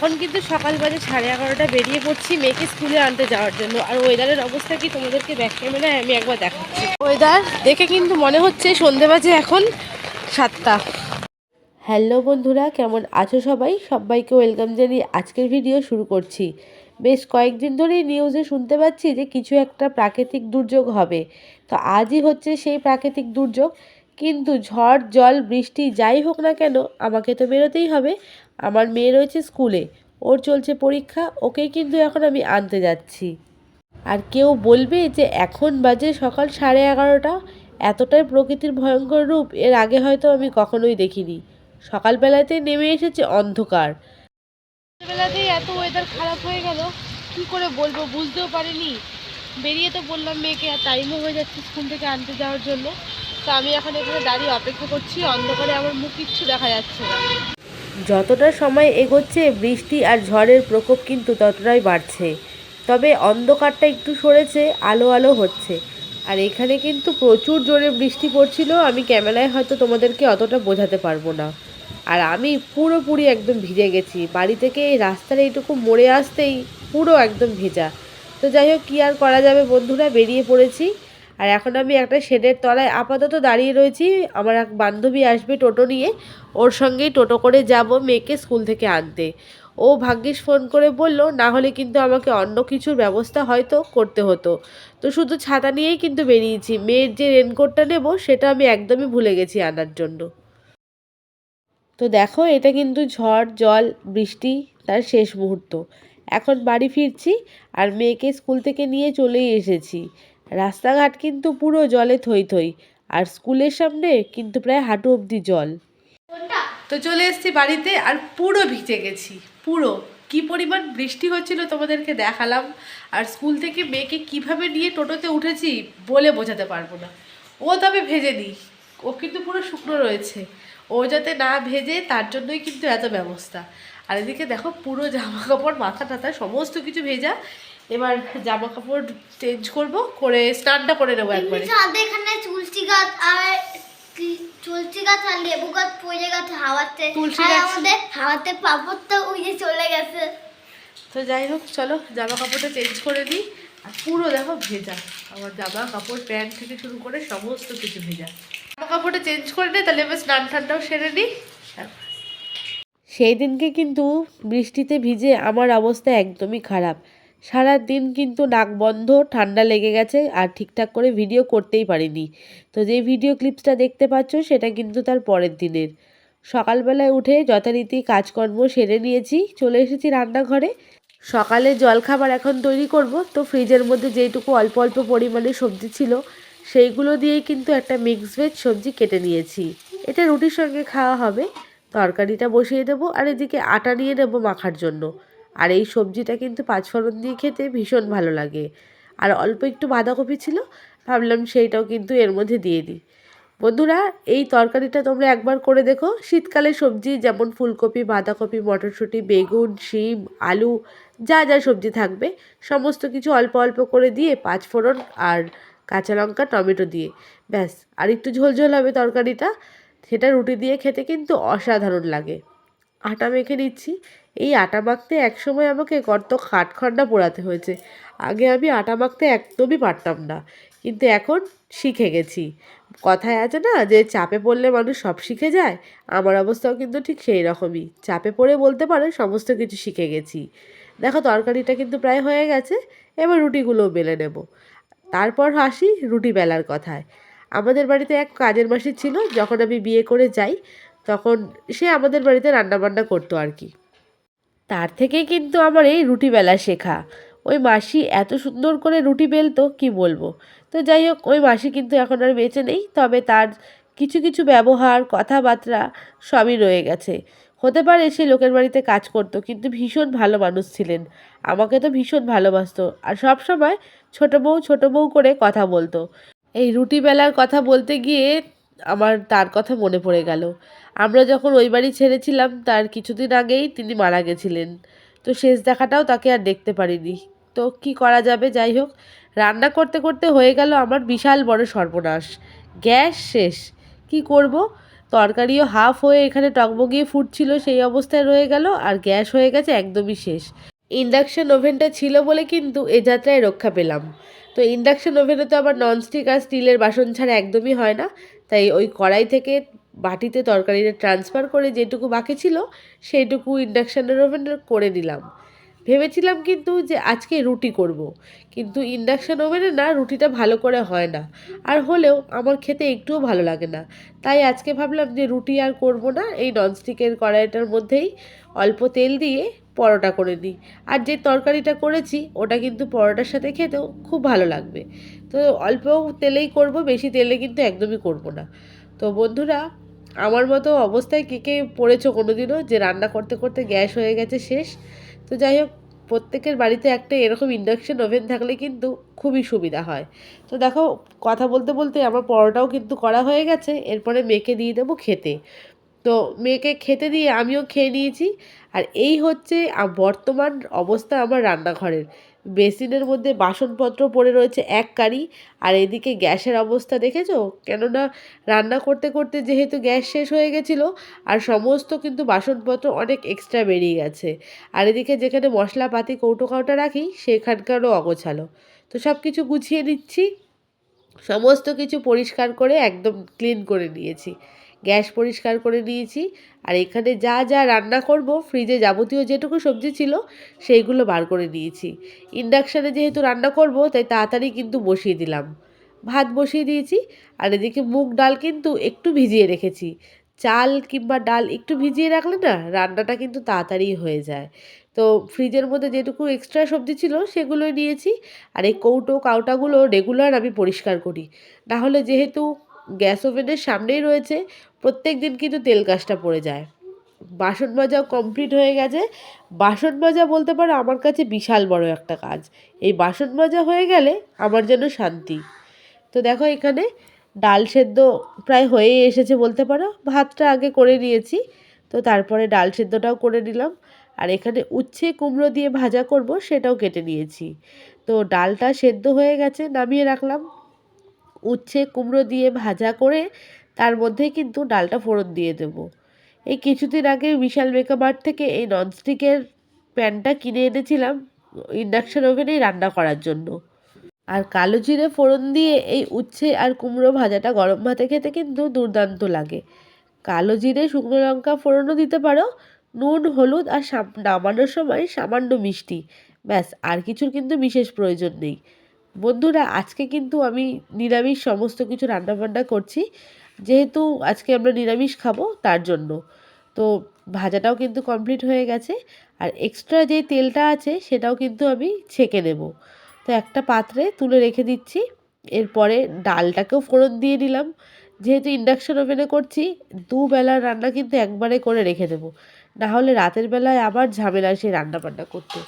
এখন কিন্তু সকাল বাজে সাড়ে এগারোটা বেরিয়ে পড়ছি মেয়েকে স্কুলে আনতে যাওয়ার জন্য। আর ওয়েদারের অবস্থা কি তোমাদেরকে ব্যাক ক্যামেরায় আমি একবার দেখাচ্ছি। ওয়েদার দেখে কিন্তু মনে হচ্ছে সন্ধে বাজে এখন সাতটা। হ্যালো বন্ধুরা, কেমন আছো সবাই? সবাইকে ওয়েলকাম জানিয়ে আজকের ভিডিও শুরু করছি। বেশ কয়েকদিন ধরেই নিউজে শুনতে পাচ্ছি যে কিছু একটা প্রাকৃতিক দুর্যোগ হবে। তো আজই হচ্ছে সেই প্রাকৃতিক দুর্যোগ। কিন্তু ঝড়, জল, বৃষ্টি যাই হোক না কেন, আমাকে তো বেরোতেই হবে। আমার মেয়ে রয়েছে স্কুলে, ওর চলছে পরীক্ষা ওকেই কিন্তু এখন আমি আনতে যাচ্ছি। আর কেউ বলবে যে এখন বাজে সকাল সাড়ে এগারোটা, এতটাই প্রকৃতির ভয়ঙ্কর রূপ, এর আগে হয়তো আমি কখনোই দেখিনি। সকালবেলাতে নেমে এসেছে অন্ধকার। সকালবেলাতেই এত ওয়েদার খারাপ হয়ে গেল, কি করে বলব বুঝতেও পারিনি। বেরিয়ে তো বললাম মেয়েকে, আর টাইমও হয়ে যাচ্ছে স্কুল থেকে আনতে যাওয়ার জন্য। তো আমি এখন এখানে দাঁড়িয়ে অপেক্ষা করছি। অন্ধকারে আমার মুখ কিচ্ছু দেখা যাচ্ছে না। যতটা সময় এগোচ্ছে, বৃষ্টি আর ঝড়ের প্রকোপ কিন্তু ততটাই বাড়ছে। তবে অন্ধকারটা একটু সরেছে, আলো আলো হচ্ছে। আর এখানে কিন্তু প্রচুর জোরে বৃষ্টি পড়ছিল, আমি ক্যামেরায় হয়তো তোমাদেরকে অতটা বোঝাতে পারব না। আর আমি পুরোপুরি একদম ভিজে গেছি। বাড়ি থেকে এই রাস্তার এইটুকু মোড়ে আসতেই পুরো একদম ভেজা। তো যাই হোক, কী আর করা যাবে বন্ধুরা? বেরিয়ে পড়েছি। আর এখন আমি একটা শেডের তলায় আপাতত দাঁড়িয়ে রয়েছি। আমার এক বান্ধবী আসবে টোটো নিয়ে। ওর সঙ্গেই টোটো করে যাব মেয়েকে স্কুল থেকে আনতে। ও ভাগ্যিস ফোন করে বলল, না হলে কিন্তু আমাকে অন্য কিছুর ব্যবস্থা হয়তো করতে হতো। তো শুধু ছাতা নিয়েই কিন্তু বেরিয়েছি। মেয়ের যে রেনকোটটা নেব, সেটা আমি একদমই ভুলে গেছি আনার জন্য। তো দেখো, এটা কিন্তু ঝড়, জল, বৃষ্টি, তার শেষ মুহূর্ত। এখন বাড়ি ফিরছি আর মেয়েকে স্কুল থেকে নিয়ে চলেই এসেছি। রাস্তাঘাট কিন্তু পুরো জলে থই থই, আর স্কুলের সামনে কিন্তু প্রায় হাঁটু অবধি জল। তো চলে এসেছি বাড়িতে, আর পুরো ভিজে গেছি, পুরো। কি পরিমাণ বৃষ্টি হচ্ছিল তোমাদেরকে দেখালাম, আর স্কুল থেকে মেয়েকে কীভাবে নিয়ে টোটোতে উঠেছি বলে বোঝাতে পারব না। ও তবে ভেজে নি, ও কিন্তু পুরো শুকনো রয়েছে। ও যাতে না ভেজে, তার জন্যই কিন্তু এত ব্যবস্থা। আর এদিকে দেখো পুরো জামা কাপড় মাথা টাথা, সমস্ত কিছু ভেজা। এবার জামা কাপড় চেঞ্জ করব করে স্নানটা করে নেব একবারে। ছাদে এখানে তুলসী গাছ আর কি- তুলসী গাছ আর লেবু গাছ পড়ে গেছে হাওয়াতে। তুলসী আর গাছ- আমাদের হাওয়াতে পাপড়টা উড়ে চলে গেছে। তো যাই হোক চলো জামা কাপড়টা চেঞ্জ করে দিই। আর পুরো দেখো ভেজা। আমার জামা কাপড় প্যান্ট থেকে শুরু করে সমস্ত কিছু ভেজা। জামা কাপড়টা চেঞ্জ করে নিই তাহলে এবার স্নান ঠান্ডাও সেরে নিই। সেই দিনকে কিন্তু বৃষ্টিতে ভিজে আমার অবস্থা একদমই খারাপ। সারা দিন কিন্তু নাক বন্ধ, ঠান্ডা লেগে গেছে আর ঠিকঠাক করে ভিডিও করতেই পারিনি। তো যে ভিডিও ক্লিপসটা দেখতে পাচ্ছ, সেটা কিন্তু তার পরের দিনের। সকালবেলায় উঠে যথারীতি কাজকর্ম সেরে নিয়েছি, চলে এসেছি রান্নাঘরে। সকালে জলখাবার এখন তৈরি করব, তো ফ্রিজের মধ্যে যেইটুকু অল্প অল্প পরিমাণে সবজি ছিল, সেইগুলো দিয়েই কিন্তু একটা মিক্স ভেজ সবজি কেটে নিয়েছি। এটা রুটির সঙ্গে খাওয়া হবে, তরকারিটা বসিয়ে দেবো আর এদিকে আটা নিয়ে নেব মাখার জন্য। আর এই সবজিটা কিন্তু পাঁচফোড়ন দিয়ে খেতে ভীষণ ভালো লাগে। আর অল্প একটু বাঁধাকপি ছিল, ভাবলাম সেইটাও কিন্তু এর মধ্যে দিয়ে দিই। বন্ধুরা, এই তরকারিটা তোমরা একবার করে দেখো। শীতকালে সবজি যেমন ফুলকপি, বাঁধাকপি, মটরশুঁটি, বেগুন, শিম, আলু, যা যা সবজি থাকবে, সমস্ত কিছু অল্প অল্প করে দিয়ে পাঁচফোড়ন আর কাঁচা লঙ্কা, টমেটো দিয়ে। ব্যাস, আর একটু ঝোল ঝোল হবে তরকারিটা। সেটা রুটি দিয়ে খেতে কিন্তু অসাধারণ লাগে। আটা মেখে নিচ্ছি। এই আটা মাখতে একসময় আমাকে কত খাটখন্ডা পোড়াতে হয়েছে। আগে আমি আটা মাখতে একদমই পারতাম না। কিন্তু এখন শিখে গেছি। কথায় আছে না যে, চাপে পড়লে মানুষ সব শিখে যায়? আমার অবস্থাও কিন্তু ঠিক সেই রকমই। চাপে পড়ে বলতে পারে সমস্ত কিছু শিখে গেছি। দেখো, তরকারিটা কিন্তু প্রায় হয়ে গেছে। এবার রুটিগুলোও বেলে নেব। তারপর আসি রুটি বেলার কথায়। আমাদের বাড়িতে এক কাজের মাসি ছিল, যখন আমি বিয়ে করে যাই তখন সে আমাদের বাড়িতে রান্নাবান্না করতো আর কি। তার থেকেই কিন্তু আমার এই রুটি বেলা শেখা। ওই মাসি এত সুন্দর করে রুটি বেলতো, কি বলব? তো যাই হোক, ওই মাসি কিন্তু এখন আর বেঁচে নেই, তবে তার কিছু কিছু ব্যবহার, কথাবার্তা সবই রয়ে গেছে। হতে পারে সে লোকের বাড়িতে কাজ করতো, কিন্তু ভীষণ ভালো মানুষ ছিলেন। আমাকে তো ভীষণ ভালোবাসতো আর সব সময় ছোটো বউ ছোটো বউ করে কথা বলতো। এই রুটি বেলার কথা বলতে গিয়ে আমার তার কথা মনে পড়ে গেল। আমরা যখন ওই বাড়ি ছেড়েছিলাম, তার কিছুদিন আগেই তিনি মারা গেছিলেন। তো শেষ দেখাটাও তাকে আর দেখতে পারিনি। তো কি করা যাবে? যাই হোক, রান্না করতে করতে হয়ে গেল আমার বিশাল বড় সর্বনাশ। গ্যাস শেষ। কি করব? তরকারিও হাফ হয়ে এখানে টকবগিয়ে ফুটছিল, সেই অবস্থায় রয়ে গেল আর গ্যাস হয়ে গেছে একদমই শেষ। ইন্ডাকশন ওভেনটা ছিল বলে কিন্তু এ যাত্রায় রক্ষা পেলাম। তো ইন্ডাকশন ওভেনে তো আবার ননস্টিক আর স্টিলের বাসন ছাড়া একদমই হয় না। তাই ওই কড়াই থেকে বাটিতে তরকারিটা ট্রান্সফার করে যেটুকু বাকি ছিল, সেইটুকু ইন্ডাকশানের ওভেনে করে নিলাম। ভেবেছিলাম কিন্তু যে আজকে রুটি করব। কিন্তু ইন্ডাকশান ওভেনে না রুটিটা ভালো করে হয় না। আর হলেও আমার খেতে একটুও ভালো লাগে না। তাই আজকে ভাবলাম যে রুটি আর করব না, এই ননস্টিকের কড়াইটার মধ্যেই অল্প তেল দিয়ে পরোটা করে নিই। আর যে তরকারিটা করেছি, ওটা কিন্তু পরোটার সাথে খেতেও খুব ভালো লাগবে। তো অল্প তেলেই করব, বেশি তেলে কিন্তু একদমই করব না। তো বন্ধুরা, আমার মতো অবস্থায় কে কে পড়েছো কোনো দিনও যে রান্না করতে করতে গ্যাস হয়ে গেছে শেষ? তো যাই হোক প্রত্যেকের বাড়িতে একটা এরকম ইন্ডাকশান ওভেন থাকলে কিন্তু খুবই সুবিধা হয়। তো দেখো, কথা বলতে বলতে আমার পরোটাও কিন্তু করা হয়ে গেছে, এরপরে মেয়েকে দিয়ে দেবো খেতে। তো মেয়েকে খেতে দিয়ে আমিও খেয়ে নিয়েছি। আর এই হচ্ছে বর্তমান অবস্থা আমার রান্নাঘরের। বেসিনের মধ্যে বাসনপত্র পড়ে রয়েছে এক কারি, আর এদিকে গ্যাসের অবস্থা দেখেছ? কেননা রান্না করতে করতে যেহেতু গ্যাস শেষ হয়ে গেছিল, আর সমস্ত কিন্তু বাসনপত্র অনেক এক্সট্রা বেরিয়ে গেছে। আর এদিকে যেখানে মশলাপাতি, কৌটো কাউটা রাখি, সেখানকারও অগোছালো। তো সব কিছু গুছিয়ে নিচ্ছি, সমস্ত কিছু পরিষ্কার করে একদম ক্লিন করে নিয়েছি। গ্যাস পরিষ্কার করে নিয়েছি আর এখানে যা যা রান্না করব ফ্রিজে যাবতীয় যেটুকু সবজি ছিল, সেইগুলো বার করে নিয়েছি ইন্ডাকশানে যেহেতু রান্না করব, তাই তাড়াতাড়ি কিন্তু বসিয়ে দিলাম। ভাত বসিয়ে দিয়েছি, আর এদিকে মুগ ডাল কিন্তু একটু ভিজিয়ে রেখেছি। চাল কিংবা ডাল একটু ভিজিয়ে রাখলে না, রান্নাটা কিন্তু তাড়াতাড়ি হয়ে যায়। তো ফ্রিজের মধ্যে যেটুকু এক্সট্রা সবজি ছিল, সেগুলোই নিয়েছি। আর এই কৌটো কাউটাগুলো রেগুলার আমি পরিষ্কার করি। না হলে যেহেতু গ্যাস ওভেনের সামনেই রয়েছে। প্রত্যেক দিন কিন্তু তেল কাজটা পড়ে যায়। বাসন মাজাও কমপ্লিট হয়ে গেছে। বাসন মাজা বলতে পারো আমার কাছে বিশাল বড় একটা কাজ। এই বাসন মাজা হয়ে গেলে আমার যেন শান্তি। তো দেখো এখানে ডাল সেদ্ধ প্রায় হয়েই এসেছে বলতে পারো। ভাতটা আগে করে নিয়েছি। তো তারপরে ডাল সেদ্ধটাও করে নিলাম। আর এখানে উচ্ছে, কুমড়ো দিয়ে ভাজা করব, সেটাও কেটে নিয়েছি। তো ডালটা সেদ্ধ হয়ে গেছে, নামিয়ে রাখলাম। উচ্ছে কুমড়ো দিয়ে ভাজা করে তার মধ্যে কিন্তু ডালটা ফোড়ন দিয়ে দেব। এই কিছুদিন আগে বিশাল মেকামার্ট থেকে এই ননস্টিকের প্যানটা কিনে এনেছিলাম ইন্ডাকশন ওভেনেই রান্না করার জন্য। আর কালো জিরে ফোড়ন দিয়ে এই উচ্ছে আর কুমড়ো ভাজাটা গরম ভাতে খেতে কিন্তু দুর্দান্ত লাগে। কালো জিরে, শুকনো লঙ্কা ফোড়নও দিতে পারো। নুন, হলুদ আর নামানোর সময় সামান্য মিষ্টি। ব্যাস, আর কিছুর কিন্তু বিশেষ প্রয়োজন নেই। বন্ধুরা, আজকে কিন্তু আমি নিরামিষ সমস্ত কিছু রান্নাবান্না করছি। যেহেতু আজকে আমরা নিরামিষ খাব, তার জন্য। তো ভাজাটাও কিন্তু কমপ্লিট হয়ে গেছে। আর এক্সট্রা যে তেলটা আছে, সেটাও কিন্তু আমি ছেঁকে নেব। তো একটা পাত্রে তুলে রেখে দিচ্ছি। এরপরে ডালটাকেও ফোড়ন দিয়ে দিলাম যেহেতু ইন্ডাকশন ওভেনে করছি দুবেলার রান্না কিন্তু একবারে করে রেখে দেবো। না হলে রাতের বেলায় আবার ঝামেলা সেই রান্না বান্না করতে।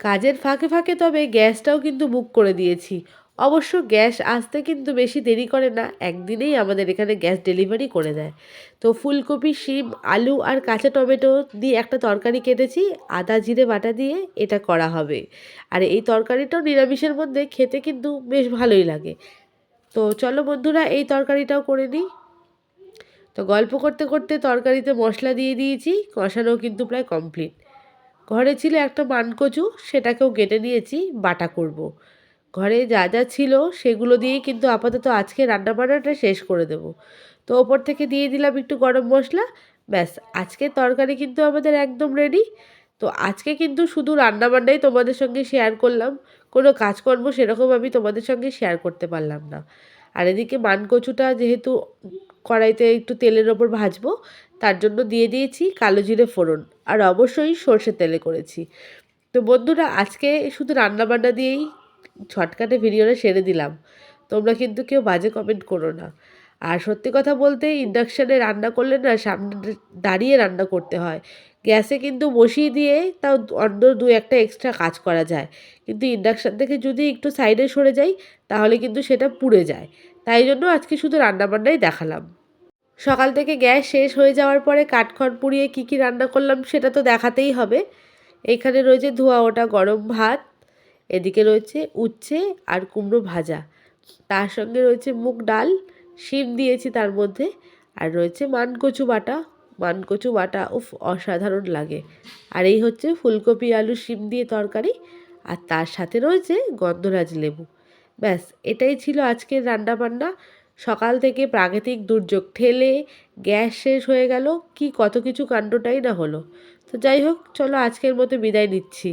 কাজের ফাঁকে ফাঁকে তবে গ্যাসটাও কিন্তু বুক করে দিয়েছি। অবশ্য গ্যাস আসতে কিন্তু বেশি দেরি করে না, একদিনেই আমাদের এখানে গ্যাস ডেলিভারি করে দেয়। তো ফুলকপি, শিম, আলু আর কাঁচা টমেটো দিয়ে একটা তরকারি কেটেছি, আদা, জিরে বাটা দিয়ে এটা করা হবে। আর এই তরকারিটাও নিরামিষের মধ্যে খেতে কিন্তু বেশ ভালোই লাগে। তো চলো বন্ধুরা, এই তরকারিটাও করে নিই। তো গল্প করতে করতে তরকারিতে মশলা দিয়ে দিয়েছি কষানো কিন্তু প্রায় কমপ্লিট। ঘরে ছিল একটা মানকচু সেটাকেও কেটে নিয়েছি, বাটা করব। ঘরে যা যা ছিল সেগুলো দিয়েই কিন্তু আপাতত আজকে রান্নাবান্নাটা শেষ করে দেব। তো ওপর থেকে দিয়ে দিলাম একটু গরম মশলা, ব্যাস, আজকে তরকারি কিন্তু আমাদের একদম রেডি তো আজকে কিন্তু শুধু রান্নাবান্নাই তোমাদের সঙ্গে শেয়ার করলাম, কোনো কাজকর্ম সেরকম আমি তোমাদের সঙ্গে শেয়ার করতে পারলাম না। আর এদিকে মানকচুটা যেহেতু কড়াইতে একটু তেলের ওপর ভাজবো, তার জন্য দিয়ে দিয়েছি কালো জিরে ফোড়ন আর অবশ্যই সর্ষের তেলে করেছি। তো বন্ধুরা, আজকে শুধু রান্নাবান্না দিয়েই ছটকাটে ভিডিওটা সেরে দিলাম। তোমরা কিন্তু কেউ বাজে কমেন্ট করো না। আর সত্যি কথা বলতে, ইন্ডাকশানে রান্না করলে না সামনে দাঁড়িয়ে রান্না করতে হয়। গ্যাসে কিন্তু বসিয়ে দিয়ে তাও অন্য দু একটা এক্সট্রা কাজ করা যায়। কিন্তু ইন্ডাকশান থেকে যদি একটু সাইডে সরে যাই, তাহলে কিন্তু সেটা পুড়ে যায়। তাই জন্য আজকে শুধু রান্নাবান্নাই দেখালাম। সকাল থেকে গ্যাস শেষ হয়ে যাওয়ার পরে কাঠখড় পুড়িয়ে কী কী রান্না করলাম সেটা তো দেখাতেই হবে। এখানে রয়েছে ধোয়া ওটা গরম ভাত, এদিকে রয়েছে উচ্ছে আর কুমড়ো ভাজা। তার সঙ্গে রয়েছে মুগ ডাল, শিম দিয়েছি তার মধ্যে, আর রয়েছে মানকচু বাটা। মানকচু বাটা উফ, অসাধারণ লাগে। আর এই হচ্ছে ফুলকপি, আলু, শিম দিয়ে তরকারি, আর তার সাথে রয়েছে গন্ধরাজ লেবু। ব্যাস, এটাই ছিল আজকের রান্না বান্না সকাল থেকে প্রাকৃতিক দুর্যোগ ঠেলে গ্যাস শেষ হয়ে গেল, কি কত কিছু কাণ্ডটাই না হলো। তো যাই হোক, চলো আজকের মতো বিদায় নিচ্ছি।